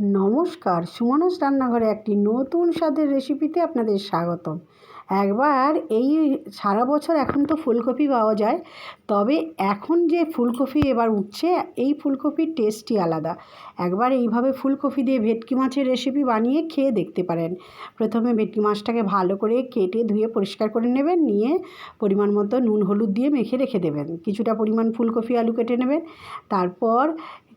নমস্কার সুমনাস রান্নাঘরে একটি নতুন স্বাদের রেসিপিতে আপনাদের স্বাগতম। একবার এই সারা বছর এখন তো ফুলকপি পাওয়া যায়, তবে এখন যে ফুলকপি এবার উঠছে, এই ফুলকপির টেস্টই আলাদা। একবার এইভাবে ফুলকপি দিয়ে ভেটকি মাছের রেসিপি বানিয়ে খেয়ে দেখতে পারেন। প্রথমে ভেটকি মাছটাকে ভালো করে কেটে ধুয়ে পরিষ্কার করে নেবেন, নিয়ে পরিমাণ মতো নুন, হলুদ দিয়ে মেখে রেখে দেবেন। কিছুটা পরিমাণ ফুলকপি, আলু কেটে নেবেন। তারপর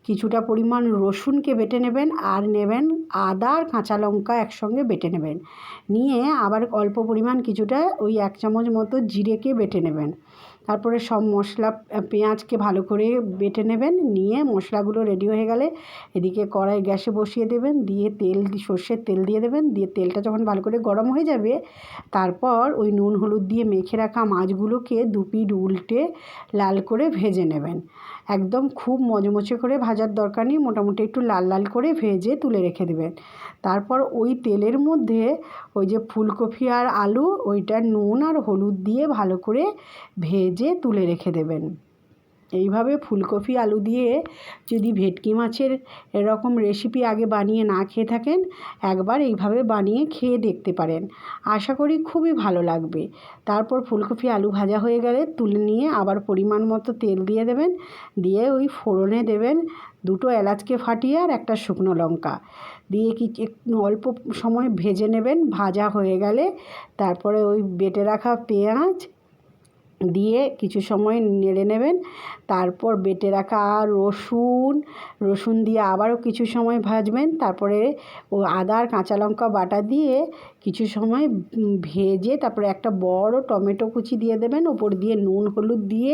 কিছুটা পরিমাণ রসুনকে বেটে নেবেন আর নেবেন আদা আর কাঁচা লঙ্কা একসঙ্গে বেটে নেবেন। নিয়ে আবার অল্প পরিমাণ কিছুটা ওই এক চামচ মতো জিরেকে বেটে নেবেন। তারপরে সব মশলা পেঁয়াজকে ভালো করে বেটে নেবেন, নিয়ে মশলাগুলো রেডি হয়ে গেলে এদিকে কড়াই গ্যাসে বসিয়ে দেবেন, দিয়ে তেল, সর্ষের তেল দিয়ে দেবেন, দিয়ে তেলটা যখন ভালো করে গরম হয়ে যাবে, তারপর ওই নুন, হলুদ দিয়ে মেখে রাখা মাছগুলোকে দুপিট উল্টে লাল করে ভেজে নেবেন। একদম খুব মচমচে করে ভাজার দরকার নেই, মোটামুটি একটু লাল লাল করে ভেজে তুলে রেখে দেবেন। তারপর ওই তেলের মধ্যে ওই যে ফুলকপি আর আলু, ওইটা নুন আর হলুদ দিয়ে ভালো করে ভেজে তুলে রেখে দেবেন। এইভাবে ফুলকপি, আলু দিয়ে যদি ভেটকি মাছের এরকম রেসিপি আগে বানিয়ে না খেয়ে থাকেন, একবার এইভাবে বানিয়ে খেয়ে দেখতে পারেন। আশা করি খুবই ভালো লাগবে। তারপর ফুলকপি, আলু ভাজা হয়ে গেলে তুলে নিয়ে আবার পরিমাণ মতো তেল দিয়ে দেবেন। দিয়ে ওই ফোড়নে দেবেন দুটো এলাচকে ফাটিয়ে আর একটা শুকনো লঙ্কা। দিয়ে কি অল্প সময় ভেজে নেবেন। ভাজা হয়ে গেলে তারপরে ওই বেটে রাখা পেঁয়াজ দিয়ে কিছু সময় নেড়ে নেবেন। তারপর বেটে রাখা রসুন রসুন দিয়ে আবারও কিছু সময় ভাজবেন। তারপরে ও আদা আর কাঁচা লঙ্কা বাটা দিয়ে কিছু সময় ভেজে তারপরে একটা বড় টমেটো কুচি দিয়ে দেবেন। ওপর দিয়ে নুন, হলুদ দিয়ে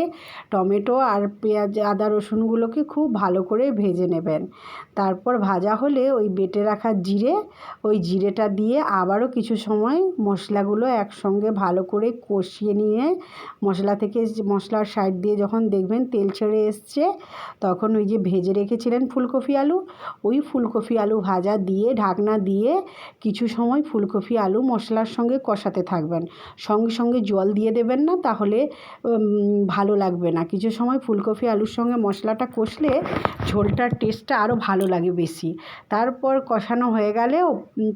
টমেটো আর পেঁয়াজ, আদা, রসুনগুলোকে খুব ভালো করে ভেজে নেবেন। তারপর ভাজা হলে ওই বেটে রাখা জিরে, ওই জিরেটা দিয়ে আবারও কিছু সময় মশলাগুলো একসঙ্গে ভালো করে কষিয়ে নিয়ে মশলা থেকে মশলার সাইড দিয়ে যখন দেখবেন তেল ছেড়ে এসছে, তখন ওই যে ভেজে রেখেছিলেন ফুলকপি আলু, ওই ফুলকপি আলু ভাজা দিয়ে, ঢাকনা দিয়ে কিছু সময় ফুলকপি আলু মশলার সঙ্গে কষাতে থাকবেন। সঙ্গে সঙ্গে জল দিয়ে দেবেন না, তাহলে ভালো লাগবে না। কিছু সময় ফুলকপি আলুর সঙ্গে মশলাটা কষলে ঝোলটার টেস্টটা আরও ভালো লাগে বেশি। তারপর কষানো হয়ে গেলেও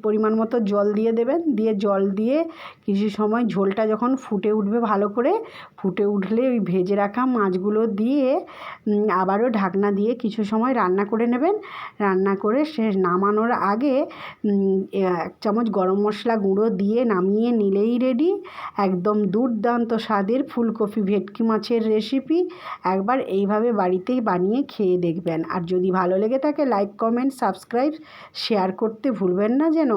পরিমাণ মতো জল দিয়ে দেবেন। দিয়ে জল দিয়ে কিছু সময় ঝোলটা যখন ফুটে উঠবে ভালো করে ফুটে উঠলে ওই ভেজে রাখা মাছগুলো দিয়ে আবারও ঢাকনা দিয়ে কিছু সময় রান্না করে নেবেন। রান্না করে সে নামানোর আগে এক চামচ গরম মশলা গুঁড়ো দিয়ে নামিয়ে নিলেই রেডি। একদম দুর্দান্ত স্বাদের ফুলকপি ভেটকি মাছের রেসিপি। একবার এইভাবে বাড়িতেই বানিয়ে খেয়ে দেখবেন। আর যদি ভালো লেগে থাকে, লাইক, কমেন্ট, সাবস্ক্রাইব, শেয়ার করতে ভুলবেন না যেন।